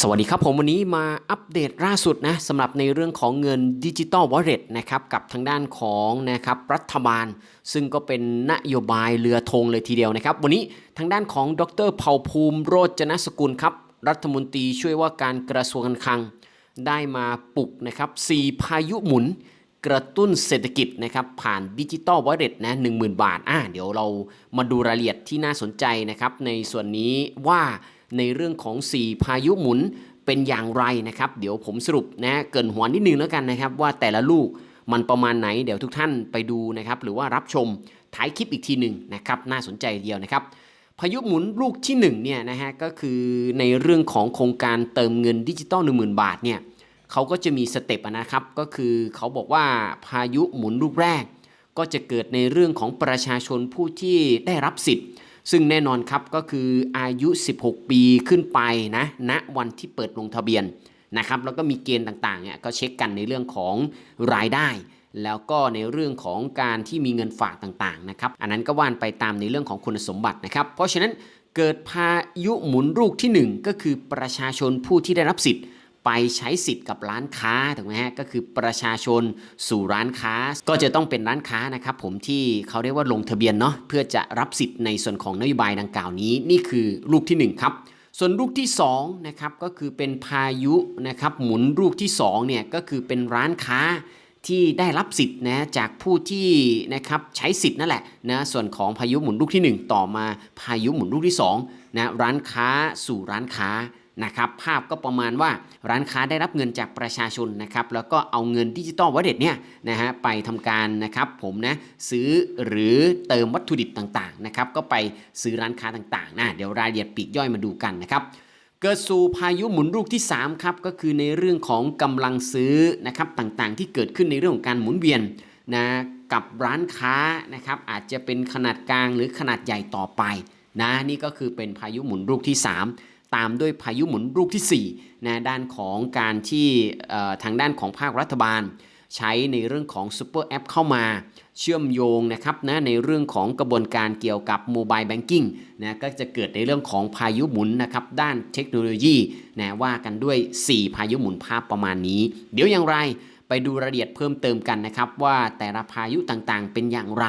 สวัสดีครับผมวันนี้มาอัปเดตล่าสุดนะสำหรับในเรื่องของเงินดิจิ t a ลวอลเล็ตนะครับกับทางด้านของนะครับรัฐบาล ซึ่งก็เป็นนโยบายเรือธงเลยทีเดียวนะครับ วันนี้ทางด้านของดรเผ่าภูมิโรจนสกุลครับ รัฐมนตรีช่วยว่าการกระทรวงการคลัง ได้มาปลุกนะครับ4พายุหมุนกระตุ้นเศรษฐกิจนะครับผ่านดิจิตอลวอลเล็ตนะ10,000บาทอะเดี๋ยวเรามาดูรายละเอียดที่น่าสนใจนะครับในส่วนนี้ว่า ในเรื่องของ 4 พายุหมุนเป็นอย่างไรนะครับ เดี๋ยวผมสรุปนะเกินหัวนิดนึงแล้วกันนะครับ ว่าแต่ละลูกมันประมาณไหน เดี๋ยวทุกท่านไปดูนะครับ หรือว่ารับชมท้ายคลิปอีกทีหนึ่งนะครับ น่าสนใจเดียวนะครับ พายุหมุนลูกที่1เนี่ยนะฮะก็คือในเรื่องของโครงการเติมเงินดิจิตอล10,000 บาทเนี่ยเขาก็จะมีสเต็ปนะครับ ก็คือเขาบอกว่าพายุหมุนลูกแรก ก็จะเกิดในเรื่องของประชาชนผู้ที่ได้รับสิทธิ์ ซึ่งแน่นอนครับก็คืออายุ 16 ปีขึ้นไปนะณวันที่เปิดลงทะเบียนนะครับแล้วก็มีเกณฑ์ต่างๆเนี่ยก็เช็คกันในเรื่องของรายได้ แล้วก็ในเรื่องของการที่มีเงินฝากต่างๆนะครับอันนั้นก็ว่านไปตามในเรื่องของคุณสมบัตินะครับ เพราะฉะนั้นเกิดพายุหมุนลูกที่หนึ่งก็คือประชาชนผู้ที่ได้รับสิทธิ์ ไปใช้สิทธิ์กับร้านค้าถูกไหมฮะก็คือประชาชนสู่ร้านค้า ก็จะต้องเป็นร้านค้านะครับผมที่เขาเรียกว่าลงทะเบียนเนาะเพื่อจะรับสิทธิ์ในส่วนของนโยบายดังกล่าวนี้ นี่คือลูกที่หนึ่งครับส่วนลูกที่2นะครับก็คือเป็นพายุนะครับหมุนลูกที่2เนี่ยก็คือเป็นร้านค้าที่ได้รับสิทธิ์นะจากผู้ที่นะครับใช้สิทธิ์นั่นแหละนะส่วนของพายุหมุนลูกทีหนึ่1 ต่อมาพายุหมุนลูกที่2นะร้านค้าสู่ร้านค้า นะครับภาพก็ประมาณว่าร้านค้าได้รับเงินจากประชาชนนะครับแล้วก็เอาเงินดิจิตอลวอลเล็ตเนี่ยนะฮะไปทำการนะครับผมนะซื้อหรือเติมวัตถุดิบต่างๆนะครับก็ไปซื้อร้านค้าต่างๆนะเดี๋ยวรายละเอียดปีกย่อยมาดูกันนะครับเกิดสู่พายุหมุนลูกที่3ครับก็คือในเรื่องของกำลังซื้อนะครับต่างๆ ที่เกิดขึ้นในเรื่องของการหมุนเวียนนะกับร้านค้านะครับอาจจะเป็นขนาดกลางหรือขนาดใหญ่ต่อไปนะนี่ก็คือเป็นพายุหมุนลูกที่ 3 ตามด้วยพายุหมุนลูกที่ 4 นะด้านของการที่ทางด้านของภาครัฐบาล ใช้ในเรื่องของซูเปอร์แอปเข้ามาเชื่อมโยงนะครับนะในเรื่องของกระบวนการเกี่ยวกับโมบายแบงกิ้งนะก็จะเกิดในเรื่องของพายุหมุนนะครับด้านเทคโนโลยีนะว่ากันด้วย 4 พายุหมุนภาพประมาณนี้ เดี๋ยวอย่างไรไปดูรายละเอียดเพิ่มเติมกันนะครับ ว่าแต่ละพายุต่างๆ เป็นอย่างไร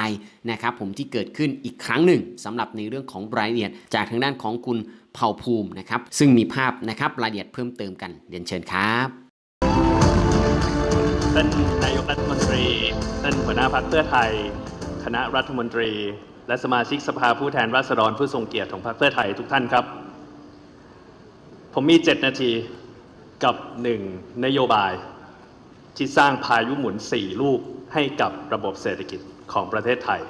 นะครับ ผมที่เกิดขึ้นอีกครั้งหนึ่งสำหรับในเรื่องของรายละเอียดจากทางด้านของคุณ เผ่าภูมินะครับ ซึ่งมีภาพนะครับรายละเอียดเพิ่มเติมกันเรียนเชิญครับท่านนายกรัฐมนตรีท่านหัวหน้าพรรคเพื่อไทย คณะรัฐมนตรี และสมาชิกสภาผู้แทนราษฎรผู้ทรงเกียรติของพรรคเพื่อไทยทุกท่านครับ ผมมี 7 นาทีกับ 1 นโยบาย ที่สร้างพายุหมุน 4 ลูกให้กับระบบเศรษฐกิจของประเทศไทย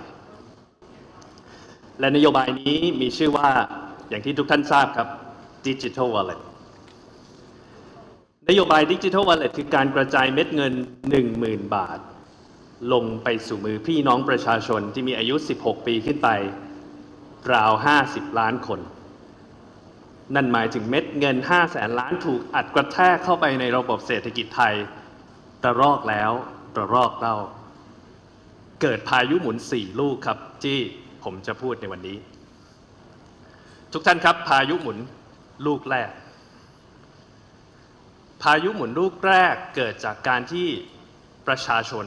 และนโยบายนี้มีชื่อว่า อย่างที่ทุกท่านทราบครับ Digital Wallet นโยบายดิจิทัลวอลเล็ตคือการกระจายเม็ดเงิน 10,000 บาท ลงไปสู่มือพี่น้องประชาชนที่มีอายุ 16 ปีขึ้นไป ราว 50 ล้านคน นั่นหมายถึงเม็ดเงิน 5 แสนล้านถูกอัดกระแทกเข้าไปในระบบเศรษฐกิจไทยระรอกแล้วระรอกเล่า เกิดพายุหมุน 4 ลูกครับที่ผมจะพูดในวันนี้ ทุกท่านครับ พายุหมุนลูกแรก พายุหมุนลูกแรกเกิดจากการที่ประชาชน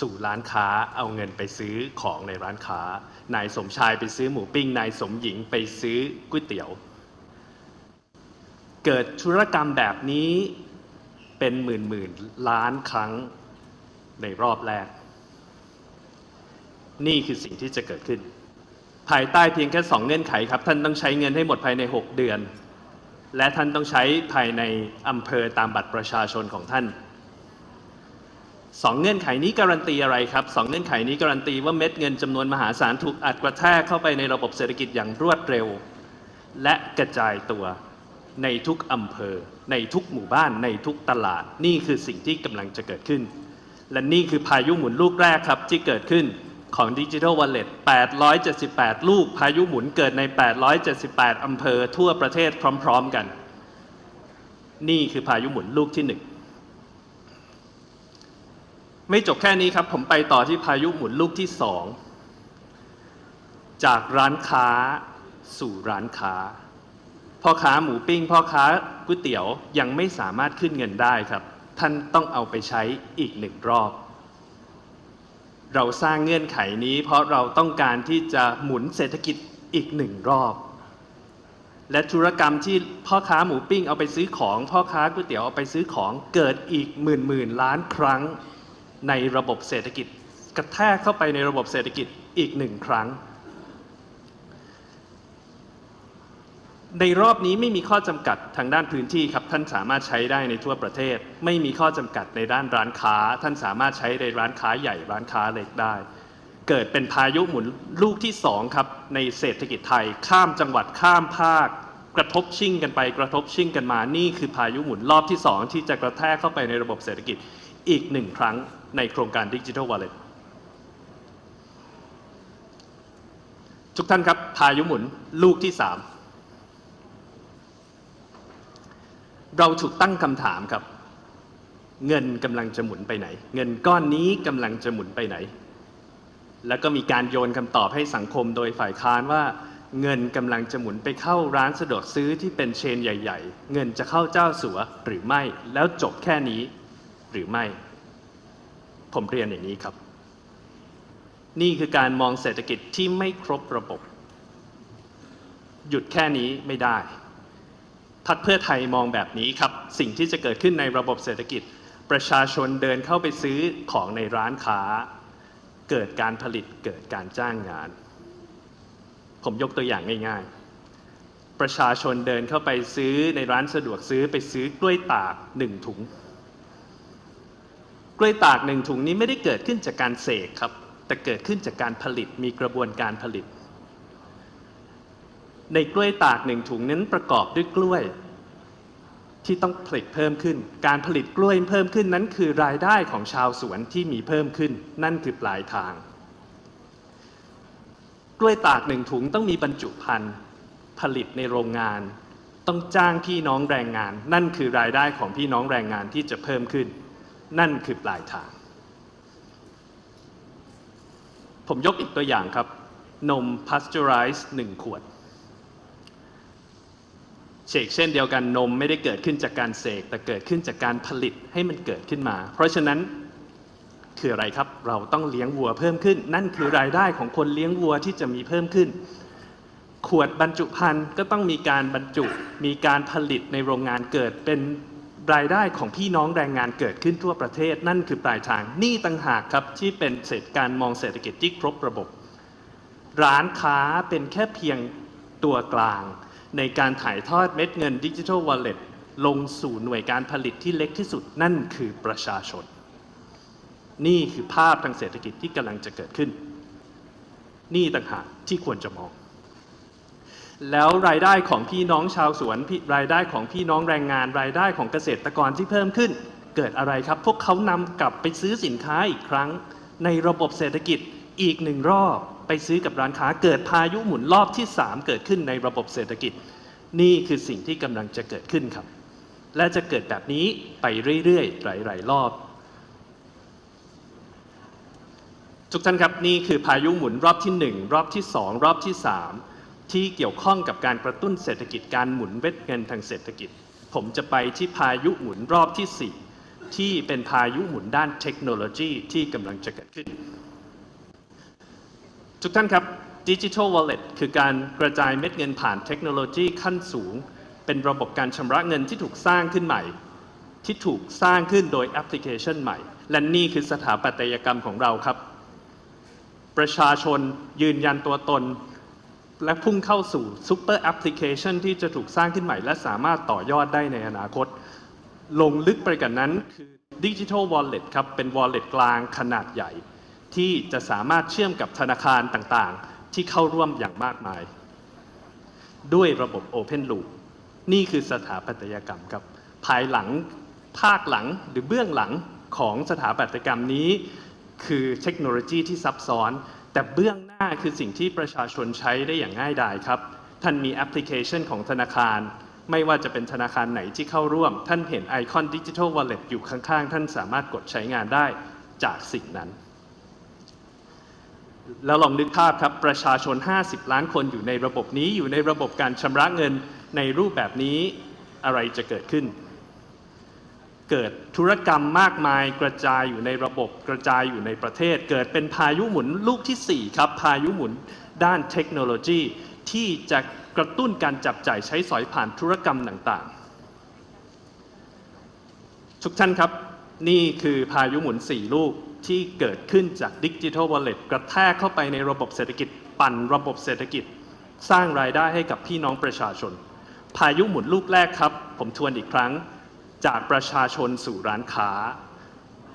สู่ร้านค้าเอาเงินไปซื้อของในร้านค้า นายสมชายไปซื้อหมูปิ้ง นายสมหญิงไปซื้อก๋วยเตี๋ยว เกิดธุรกรรมแบบนี้เป็นหมื่นหมื่นล้านครั้งในรอบแรก นี่คือสิ่งที่จะเกิดขึ้น ภายใต้เพียงแค่สองเงื่อนไขครับ ท่านต้องใช้เงินให้หมดภายใน 6 เดือน และท่านต้องใช้ภายในอำเภอตามบัตรประชาชนของท่านสองเงื่อนไขนี้การันตีอะไรครับสองเงื่อนไขนี้การันตีว่าเม็ดเงินจำนวนมหาศาลถูกอัดกระแทกเข้าไปในระบบเศรษฐกิจอย่างรวดเร็ว และกระจายตัวในทุกอำเภอ ในทุกหมู่บ้านในทุกตลาด นี่คือสิ่งที่กำลังจะเกิดขึ้น และนี่คือพายุหมุนลูกแรกครับที่เกิดขึ้น ของดิจิทัลวอลเล็ต878 ลูกพายุหมุนเกิดใน 878 อำเภอทั่วประเทศพร้อม ๆ กัน นี่คือพายุหมุนลูกที่หนึ่งไม่จบแค่นี้ครับผมไปต่อที่พายุหมุนลูกที่สองจากร้านค้าสู่ร้านค้า พ่อค้าหมูปิ้ง พ่อค้าก๋วยเตี๋ยวยังไม่สามารถขึ้นเงินได้ครับ ท่านต้องเอาไปใช้อีกหนึ่งรอบ เราสร้างเงื่อนไขนี้ เพราะเราต้องการที่จะหมุนเศรษฐกิจอีกหนึ่งรอบ และธุรกรรมที่พ่อค้าหมูปิ้งเอาไปซื้อของ พ่อค้าก๋วยเตี๋ยวเอาไปซื้อของเกิดอีกหมื่นหมื่นล้านครั้งในระบบเศรษฐกิจ กระแทกเข้าไปในระบบเศรษฐกิจอีกหนึ่งครั้ง ในรอบนี้ไม่มีข้อจำกัดทางด้านพื้นที่ครับ ท่านสามารถใช้ได้ในทั่วประเทศ ไม่มีข้อจำกัดในด้านร้านค้า ท่านสามารถใช้ในร้านค้าใหญ่ร้านค้าเล็กได้ เกิดเป็นพายุหมุนลูกที่สองครับในเศรษฐกิจไทย ข้ามจังหวัดข้ามภาค กระทบชิ่งกันไปกระทบชิ่งกันมานี่คือพายุหมุนรอบที่สองที่จะกระแทกเข้าไปในระบบเศรษฐกิจอีกหนึ่งครั้งในโครงการดิจิทัลวอลเล็ตทุกท่านครับพายุหมุนลูกที่สาม เราถูกตั้งคำถามครับ เงินกำลังจะหมุนไปไหน เงินก้อนนี้กำลังจะหมุนไปไหน แล้วก็มีการโยนคำตอบให้สังคมโดยฝ่ายค้านว่า เงินกำลังจะหมุนไปเข้าร้านสะดวกซื้อที่เป็นเชนใหญ่ ๆ เงินจะเข้าเจ้าสัวหรือไม่แล้วจบแค่นี้หรือไม่ ผมเรียนอย่างนี้ครับ นี่คือการมองเศรษฐกิจที่ไม่ครบระบบ หยุดแค่นี้ไม่ได้ พักเพื่อไทยมองแบบนี้ครับ สิ่งที่จะเกิดขึ้นในระบบเศรษฐกิจ ประชาชนเดินเข้าไปซื้อของในร้านค้า เกิดการผลิตเกิดการจ้างงาน ผมยกตัวอย่างง่ายๆ ประชาชนเดินเข้าไปซื้อในร้านสะดวกซื้อไปซื้อกล้วยตากหนึ่งถุง กล้วยตากหนึ่งถุงนี้ไม่ได้เกิดขึ้นจากการเสกครับ แต่เกิดขึ้นจากการผลิตมีกระบวนการผลิต ในกล้วยตากหนึ่งถุงนั้นประกอบด้วยกล้วย ที่ต้องผลิตเพิ่มขึ้น การผลิตกล้วยเพิ่มขึ้นนั้นคือรายได้ของชาวสวนที่มีเพิ่มขึ้น นั่นคือปลายทาง กล้วยตากหนึ่งถุงต้องมีบรรจุภัณฑ์ผลิตในโรงงาน ต้องจ้างพี่น้องแรงงาน นั่นคือรายได้ของพี่น้องแรงงานที่จะเพิ่มขึ้น นั่นคือปลายทาง ผมยกอีกตัวอย่างครับ นม pasteurized หนึ่งขวด เชกเช่นเดียวกันนมไม่ได้เกิดขึ้นจากการเสกแต่เกิดขึ้นจากการผลิตให้มันเกิดขึ้นมา เพราะฉะนั้นคืออะไรครับเราต้องเลี้ยงวัวเพิ่มขึ้น นั่นคือรายได้ของคนเลี้ยงวัวที่จะมีเพิ่มขึ้น ขวดบรรจุภัณฑ์ก็ต้องมีการบรรจุ มีการผลิตในโรงงานเกิดเป็นรายได้ของพี่น้องแรงงานเกิดขึ้นทั่วประเทศ นั่นคือปลายทางนี่ต่างหากครับที่เป็นเศรษฐการมองเศรษฐกิจที่ครบระบบ ร้านค้าเป็นแค่เพียงตัวกลาง ในการถ่ายทอดเม็ดเงินดิจิทัลวอลเล็ตลงสู่หน่วยการผลิตที่เล็กที่สุดนั่นคือประชาชน นี่คือภาพทางเศรษฐกิจที่กำลังจะเกิดขึ้น นี่ต่างหากที่ควรจะมอง แล้วรายได้ของพี่น้องชาวสวนรายได้ของพี่น้องแรงงาน รายได้ของเกษตรกรที่เพิ่มขึ้น เกิดอะไรครับ พวกเขานำกลับไปซื้อสินค้าอีกครั้ง ในระบบเศรษฐกิจอีกหนึ่งรอบ ไปซื้อกับร้านค้าเกิดพายุหมุนรอบที่ 3 เกิดขึ้นในระบบเศรษฐกิจ นี่คือสิ่งที่กำลังจะเกิดขึ้นครับ และจะเกิดแบบนี้ไปเรื่อยๆ หลาย ๆ รอบ ทุกท่านครับนี่คือพายุหมุนรอบที่ 1 รอบที่ 2 รอบที่ 3 ที่เกี่ยวข้องกับการกระตุ้นเศรษฐกิจการหมุนเวทเงินทางเศรษฐกิจ ผมจะไปที่พายุหมุนรอบที่ 4 ที่เป็นพายุหมุนด้านเทคโนโลยีที่กำลังจะเกิดขึ้น ทุกท่านครับดิจิทัลวอลเล็ตคือการกระจายเม็ดเงินผ่านเทคโนโลยีขั้นสูง เป็นระบบการชำระเงินที่ถูกสร้างขึ้นใหม่ ที่ถูกสร้างขึ้นโดยแอปพลิเคชันใหม่ และนี่คือสถาปัตยกรรมของเราครับ ประชาชนยืนยันตัวตน และพุ่งเข้าสู่ซูเปอร์แอปพลิเคชันที่จะถูกสร้างขึ้นใหม่ และสามารถต่อยอดได้ในอนาคต ลงลึกไปกันนั้นคือดิจิทัลวอลเล็ตครับเป็นวอลเล็ตกลางขนาดใหญ่ ที่จะสามารถเชื่อมกับธนาคารต่างๆ ที่เข้าร่วมอย่างมากมาย ด้วยระบบ Open Loop นี่คือสถาปัตยกรรมครับ ภายหลังภาคหลังหรือเบื้องหลังของสถาปัตยกรรมนี้ คือเทคโนโลยีที่ซับซ้อน แต่เบื้องหน้าคือสิ่งที่ประชาชนใช้ได้อย่างง่ายดายครับ ท่านมีแอปพลิเคชันของธนาคาร ไม่ว่าจะเป็นธนาคารไหนที่เข้าร่วม ท่านเห็นไอคอนดิจิทัลวอลเล็ตอยู่ข้างๆ ท่านสามารถกดใช้งานได้จากสิ่งนั้น แล้วลองนึกภาพครับประชาชน 50 ล้านคนอยู่ในระบบนี้อยู่ในระบบการชำระเงินในรูปแบบนี้อะไรจะเกิดขึ้น เกิดธุรกรรมมากมายกระจายอยู่ในระบบกระจายอยู่ในประเทศ เกิดเป็นพายุหมุนลูกที่ 4 ครับ พายุหมุนด้านเทคโนโลยีที่จะกระตุ้นการจับจ่ายใช้สอยผ่านธุรกรรมต่างๆ ทุกท่านครับนี่คือพายุหมุน 4 ลูก ที่เกิดขึ้นจากดิจิทัลวอลเล็ตกระแทกเข้าไปในระบบเศรษฐกิจ ปั่นระบบเศรษฐกิจ สร้างรายได้ให้กับพี่น้องประชาชน พายุหมุนลูกแรกครับ ผมทวนอีกครั้ง จากประชาชนสู่ร้านค้า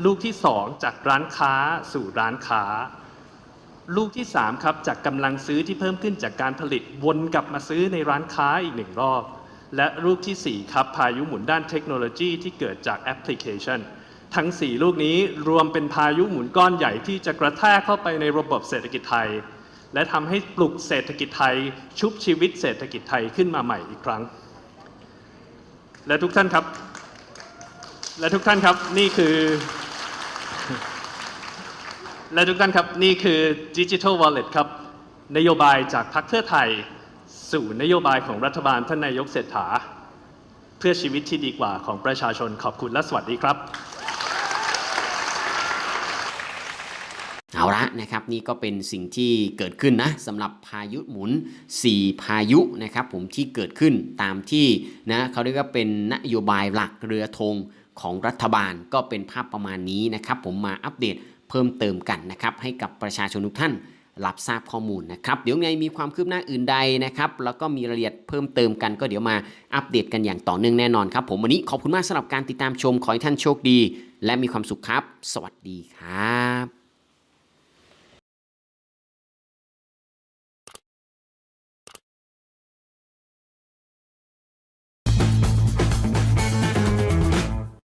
ลูกที่ 2 จากร้านค้าสู่ร้านค้า ลูกที่ 3 ครับ จากกำลังซื้อที่เพิ่มขึ้นจากการผลิตวนกลับมาซื้อในร้านค้าอีกหนึ่งรอบ และลูกทีสี่4 ครับพายุหมุนด้านเทคโนโลยีที่เกิดจากแอปพลิเคชัน ทั้ง 4 ลูกนี้รวมเป็นพายุหมุนก้อนใหญ่ที่จะกระแทกเข้าไปในระบบเศรษฐกิจไทย และทำให้ปลุกเศรษฐกิจไทย ชุบชีวิตเศรษฐกิจไทยขึ้นมาใหม่อีกครั้ง และทุกท่านครับ และทุกท่านครับนี่คือ และทุกท่านครับนี่คือ Digital Wallet ครับ นโยบายจากพรรคเพื่อไทย สู่นโยบายของรัฐบาลท่านนายกเศรษฐาเพื่อชีวิตที่ดีกว่าของประชาชนขอบคุณและสวัสดีครับ เอาละนะครับนี่ก็เป็นสิ่งที่เกิดขึ้นนะสำหรับพายุหมุน 4 พายุนะครับผมที่เกิดขึ้นตามที่นะเขาเรียกว่าเป็นนโยบายหลักเรือธงของรัฐบาลก็เป็นภาพประมาณนี้นะครับผมมาอัปเดตเพิ่มเติมกันนะครับให้กับประชาชนทุกท่านรับทราบข้อมูลนะครับ เดี๋ยวไงมีความคืบหน้าอื่นใดนะครับ แล้วก็มีรายละเอียดเพิ่มเติมกันก็เดี๋ยวมาอัปเดตกันอย่างต่อเนื่องแน่นอนครับ ผมวันนี้ขอบคุณมากสำหรับการติดตามชมขอให้ท่านโชคดี และมีความสุขครับ สวัสดีครับ